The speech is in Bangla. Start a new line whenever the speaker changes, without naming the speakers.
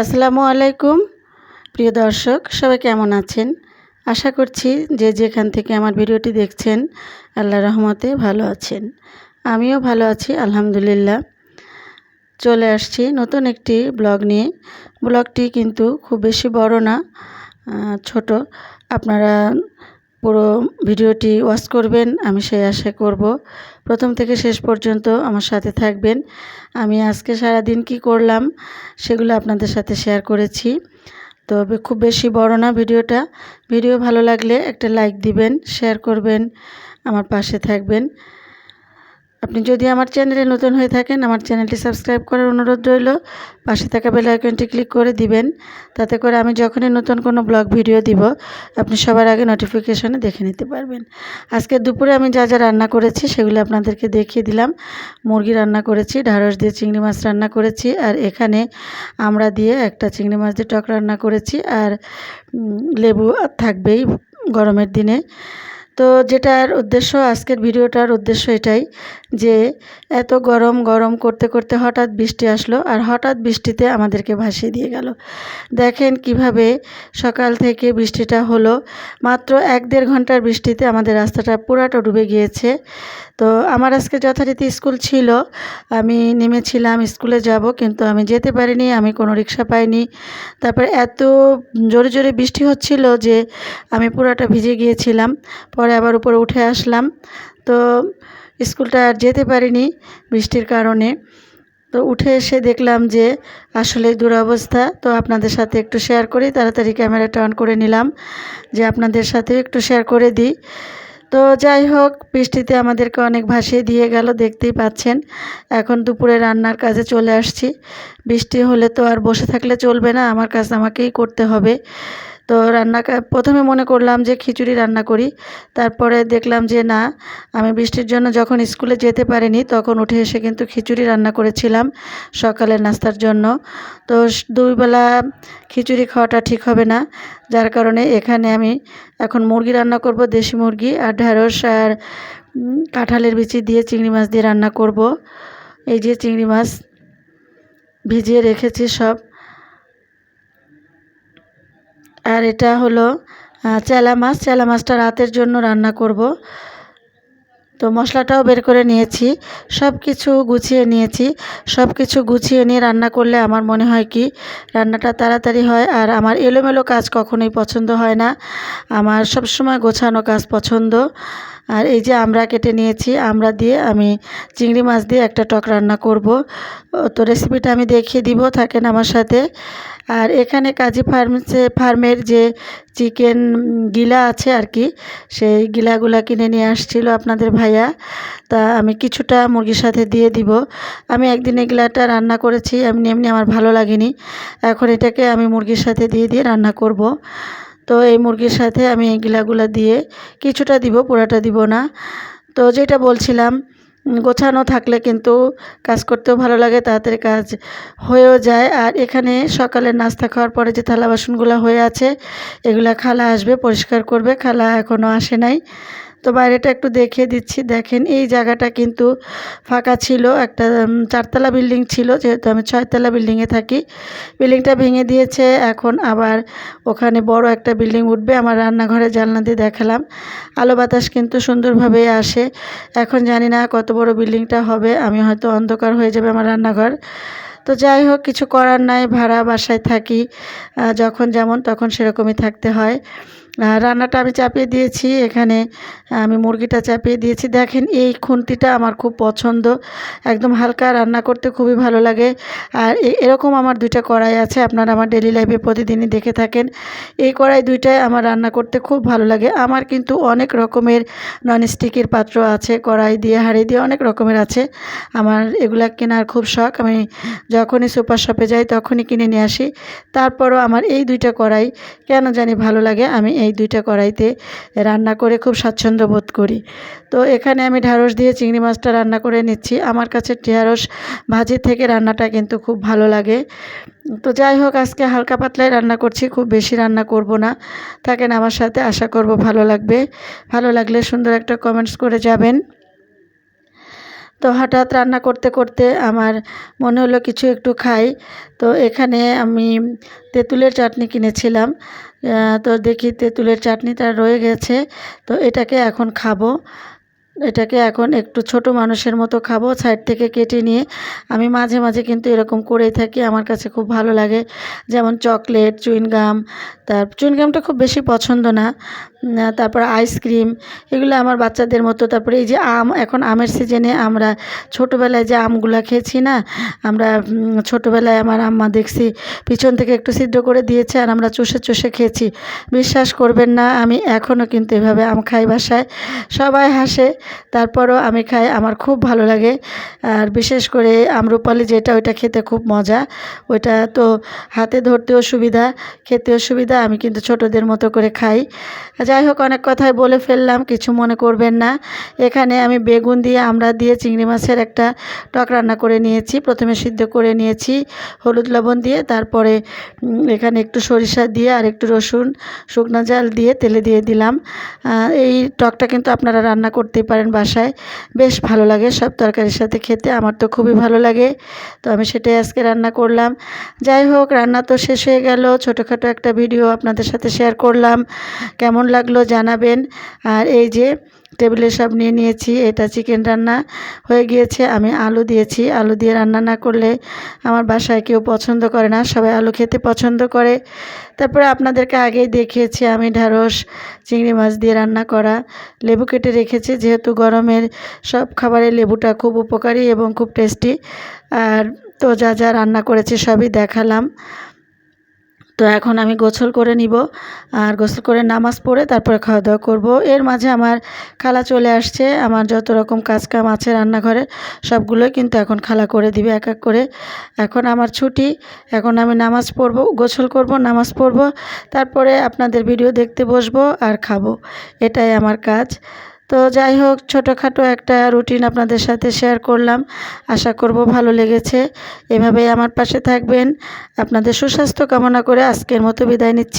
আসসালামু আলাইকুম, প্রিয় দর্শক, সবাই কেমন আছেন? আশা করছি যে যেখান থেকে আমার ভিডিওটি দেখছেন আল্লাহ রহমতে ভালো আছেন। আমিও ভালো আছি, আলহামদুলিল্লাহ। চলে আসছি নতুন একটি ব্লগ নিয়ে। ব্লগটি কিন্তু খুব বেশি বড় না ছোট। আপনারা পুরো ভিডিওটি ওয়াচ করবেন, আমি সেই আশা করব। প্রথম থেকে শেষ পর্যন্ত আমার সাথে থাকবেন। আমি আজকে সারা দিন কি করলাম সেগুলো আপনাদের সাথে শেয়ার করেছি। তবে খুব বেশি বড় না ভিডিওটা। ভিডিও ভালো লাগলে একটা লাইক দিবেন, শেয়ার করবেন, আমার পাশে থাকবেন। আপনি যদি আমার চ্যানেলে নতুন হয়ে থাকেন, আমার চ্যানেলটি সাবস্ক্রাইব করার অনুরোধ রইল। পাশে থাকা বেল আইকনটি ক্লিক করে দিবেন। তাতে করে আমি যখনই নতুন কোনো ব্লগ ভিডিও দিব, আপনি সবার আগে নোটিফিকেশনে দেখে নিতে পারবেন। আজকে দুপুরে আমি যা যা রান্না করেছি, সেগুলো আপনাদেরকে দেখিয়ে দিলাম। মুরগি রান্না করেছি ঢাঁড়স দিয়ে চিংড়ি মাছ রান্না করেছি, আর এখানে আমরা দিয়ে একটা চিংড়ি মাছ দিয়ে টক রান্না করেছি, আর লেবু থাকবেই গরমের দিনে। তো যেটার উদ্দেশ্য, আজকের ভিডিওটার উদ্দেশ্য এটাই যে, এত গরম গরম করতে করতে হঠাৎ বৃষ্টি আসলো আর হঠাৎ বৃষ্টিতে আমাদেরকে ভাসিয়ে দিয়ে গেল। দেখেন কীভাবে সকাল থেকে বৃষ্টিটা হলো। মাত্র এক দেড় ঘণ্টার বৃষ্টিতে আমাদের রাস্তাটা পুরাটা ডুবে গিয়েছে। তো আমার আজকে যথারীতি স্কুল ছিল। আমি নেমেছিলাম, স্কুলে যাব কিন্তু আমি যেতে পারিনি, আমি কোনো রিক্সা পাইনি। তারপরে এত জোরে জোরে বৃষ্টি হচ্ছিল যে, আমি পুরাটা ভিজে গিয়েছিলাম। পরে আবার উপরে উঠে আসলাম। তো স্কুলটা আর যেতে পারিনি বৃষ্টির কারণে। তো উঠে এসে দেখলাম যে আসলে দুরবস্থা। তো আপনাদের সাথে একটু শেয়ার করি, তাড়াতাড়ি ক্যামেরাটা অন করে নিলাম যে আপনাদের সাথেও একটু শেয়ার করে দিই। তো যাই হোক, বৃষ্টিতে আমাদেরকে অনেক ভাসিয়ে দিয়ে গেল, দেখতেই পাচ্ছেন। এখন দুপুরে রান্নার কাজে চলে আসছি। বৃষ্টি হলে তো আর বসে থাকলে চলবে না, আমার কাজ আমাকেই করতে হবে। তো রান্না প্রথমে মনে করলাম যে খিচুড়ি রান্না করি। তারপরে দেখলাম যে না, আমি বৃষ্টির জন্য যখন স্কুলে যেতে পারিনি তখন উঠে এসে কিন্তু খিচুড়ি রান্না করেছিলাম সকালের নাস্তার জন্য। তো দুইবেলা খিচুড়ি খাওয়াটা ঠিক হবে না। যার কারণে এখানে আমি এখন মুরগি রান্না করব, দেশি মুরগি, আর ঢ্যাঁড়স আর কাঁঠালের বিচি দিয়ে চিংড়ি মাছ দিয়ে রান্না করব। এই যে চিংড়ি মাছ ভিজিয়ে রেখেছি সব। আর এটা হলো চেলা মাছ। চেলা মাছটা রাতের জন্য রান্না করব। তো মশলাটাও বের করে নিয়েছি। সব কিছু গুছিয়ে নিয়েছি। সব কিছু গুছিয়ে নিয়ে রান্না করলে আমার মনে হয় কি, রান্নাটা তাড়াতাড়ি হয় আর আমার এলোমেলো কাজ কখনোই পছন্দ হয় না। আমার সবসময় গোছানো কাজ পছন্দ। আর এই যে আমরা কেটে নিয়েছি, আমরা দিয়ে আমি চিংড়ি মাছ দিয়ে একটা টক রান্না করব। তো রেসিপিটা আমি দেখিয়ে দিব, থাকেন আমার সাথে। আর এখানে কাজী ফার্মসে, ফার্মের যে চিকেন গিলা আছে আর কি, সেই গিলাগুলা কিনে নিয়ে আসছিল আপনাদের ভাইয়া। তা আমি কিছুটা মুরগির সাথে দিয়ে দিব। আমি একদিন এই গিলাটা রান্না করেছি, এমনি এমনি আমার ভালো লাগেনি। এখন এটাকে আমি মুরগির সাথে দিয়ে দিয়ে রান্না করব। তো এই মুরগির সাথে আমি গিলাগুলা দিয়ে কিছুটা দিব পুরাটা দিব না। তো যেটা বলছিলাম গোছানো থাকলে কিন্তু কাজ করতেও ভালো লাগে, তাড়াতাড়ি কাজ হয়েও যায়। আর এখানে সকালে নাস্তা খাওয়ার পরে যে থালা বাসনগুলো হয়ে আছে, এগুলা খালা আসবে, পরিষ্কার করবে। খালা এখনও আসে নাই। তো বাইরেটা একটু দেখিয়ে দিচ্ছি। দেখেন, এই জায়গাটা কিন্তু ফাঁকা ছিল। একটা চারতলা বিল্ডিং ছিল, যেহেতু আমি ছয়তলা বিল্ডিংয়ে থাকি। বিল্ডিংটা ভেঙে দিয়েছে। এখন আবার ওখানে বড় একটা বিল্ডিং উঠবে। আমার রান্নাঘরে জানলা দিয়ে দেখালাম। আলো বাতাস কিন্তু সুন্দরভাবে আসে। এখন জানি না কত বড় বিল্ডিংটা হবে। আমি হয়তো অন্ধকার হয়ে যাবে আমার রান্নাঘর। তো যাই হোক, কিছু করার নাই, ভাড়া বাসায় থাকি। যখন যেমন তখন সেরকমই থাকতে হয়। রান্নাটা আমি চাপিয়ে দিয়েছি, এখানে আমি মুরগিটা চাপিয়ে দিয়েছি। দেখেন, এই খুন্তিটা আমার খুব পছন্দ। একদম হালকা রান্না করতে খুবই ভালো লাগে। আর এরকম আমার দুইটা কড়াই আছে, আপনারা আমার ডেলি লাইফে প্রতিদিনই দেখে থাকেন। এই কড়াই দুইটাই আমার রান্না করতে খুব ভালো লাগে। আমার কিন্তু অনেক রকমের ননস্টিকের পাত্র আছে, কড়াই দিয়ে, হাঁড়ি দিয়ে অনেক রকমের আছে। আমার এগুলা কেনার খুব শখ। আমি যখনই সুপার শপে যাই, তখনই কিনে নিয়ে আসি। তারপরও আমার এই দুইটা কড়াই, কেন জানি ভালো লাগে, আমি এই দুইটা কড়াইতে রান্না করে খুব স্বাচ্ছন্দ্য বোধ করি। তো এখানে আমি ঢ্যাঁড়স দিয়ে চিংড়ি মাছটা রান্না করে নিচ্ছি। আমার কাছে ঢ্যাঁড়স ভাজির থেকে রান্নাটা কিন্তু খুব ভালো লাগে। তো যাই হোক, আজকে হালকা পাতলাই রান্না করছি, খুব বেশি রান্না করব না। থাকেন আমার সাথে, আশা করব ভালো লাগবে। ভালো লাগলে সুন্দর একটা কমেন্টস করে যাবেন। তো হঠাৎ রান্না করতে করতে আমার মনে হলো কিছু একটু খাই। তো এখানে আমি তেঁতুলের চাটনি কিনেছিলাম। তো দেখি তেঁতুলের চাটনিটা রয়ে গেছে। তো এটাকে এখন খাব। এটাকে এখন একটু ছোট মানুষের মতো খাব, সাইড থেকে কেটে নিয়ে। আমি মাঝে মাঝে কিন্তু এরকম করেই থাকি। আমার কাছে খুব ভালো লাগে। যেমন চকলেট, চুইনগাম। তার, চুইনগামটা খুব বেশি পছন্দ না। তারপর আইসক্রিম এগুলো আমার বাচ্চাদের মতো। তারপরে এই যে আম, এখন আমের সিজনে আমরা ছোটোবেলায় যে আমগুলো খেয়েছি না, আমরা ছোটোবেলায় আমার আম্মা দেখছি, পিছন থেকে একটু সিদ্ধ করে দিয়েছে আর আমরা চষে চষে খেয়েছি। বিশ্বাস করবেন না, আমি এখনও কিন্তু এভাবে আম খাই বাসায়। সবাই হাসে, তারপরও আমি খাই, আমার খুব ভালো লাগে। আর বিশেষ করে আমরুপালি যেটা, ওইটা খেতে খুব মজা। ওইটা তো হাতে ধরতেও সুবিধা, খেতেও সুবিধা, আমি কিন্তু ছোটদের মতো করে খাই। যাই হোক, অনেক কথাই বলে ফেললাম, কিছু মনে করবেন না। এখানে আমি বেগুন দিয়ে, আমরা দিয়ে চিংড়ি মাছের একটা টক রান্না করে নিয়েছি, প্রথমে সিদ্ধ করে নিয়েছি, হলুদ লবণ দিয়ে, তারপরে এখানে একটু সরিষা দিয়ে আর একটু রসুন, শুকনো জাল দিয়ে তেলে দিয়ে দিলাম। এই টকটা কিন্তু আপনারা রান্না করতেই পারেন বাসায়, বেশ ভালো লাগে সব তরকারির সাথে খেতে, আমার তো খুবই ভালো লাগে, তো আমি সেটাই আজকে রান্না করলাম। যাই হোক, রান্না তো শেষ হয়ে গেল, ছোটোখাটো একটা ভিডিও আপনাদের সাথে শেয়ার করলাম, কেমন লাগল জানাবেন। আর এই যে টেবিলে সব নিয়ে নিয়েছি, এটা চিকেন রান্না হয়ে গিয়েছে। আমি আলু দিয়েছি। আলু দিয়ে রান্না না করলে আমার বাসায় কেউ পছন্দ করে না। সবাই আলু খেতে পছন্দ করে। তারপরে আপনাদেরকে আগেই দেখিয়েছি আমি ঢ্যাঁড়স, চিংড়ি মাছ দিয়ে রান্না করা। লেবু কেটে রেখেছি, যেহেতু গরমের সব খাবারে লেবুটা খুব উপকারী এবং খুব টেস্টি। আর তো যা যা রান্না করেছি সবই দেখালাম। তো এখন আমি গোসল করে নিব। আর গোসল করে নামাজ পড়ে তারপরে খাওয়া দাওয়া করব। এর মাঝে আমার খালা চলে আসছে। আমার যত রকম কাজ কাম আছে রান্নাঘরে, সবগুলোই কিন্তু এখন খালা করে দিবে এক এক করে। এখন আমার ছুটি। এখন আমি নামাজ পড়ব, গোসল করব, নামাজ পড়ব। তারপরে আপনাদের ভিডিও দেখতে বসবো আর খাব। এটাই আমার কাজ। তো যাই হোক, ছোটোখাটো একটা রুটিন আপনাদের সাথে শেয়ার করলাম। আশা করব ভালো লেগেছে। এভাবেই আমার পাশে থাকবেন। আপনাদের সুস্বাস্থ্য কামনা করে আজকের মতো বিদায় নিচ্ছি।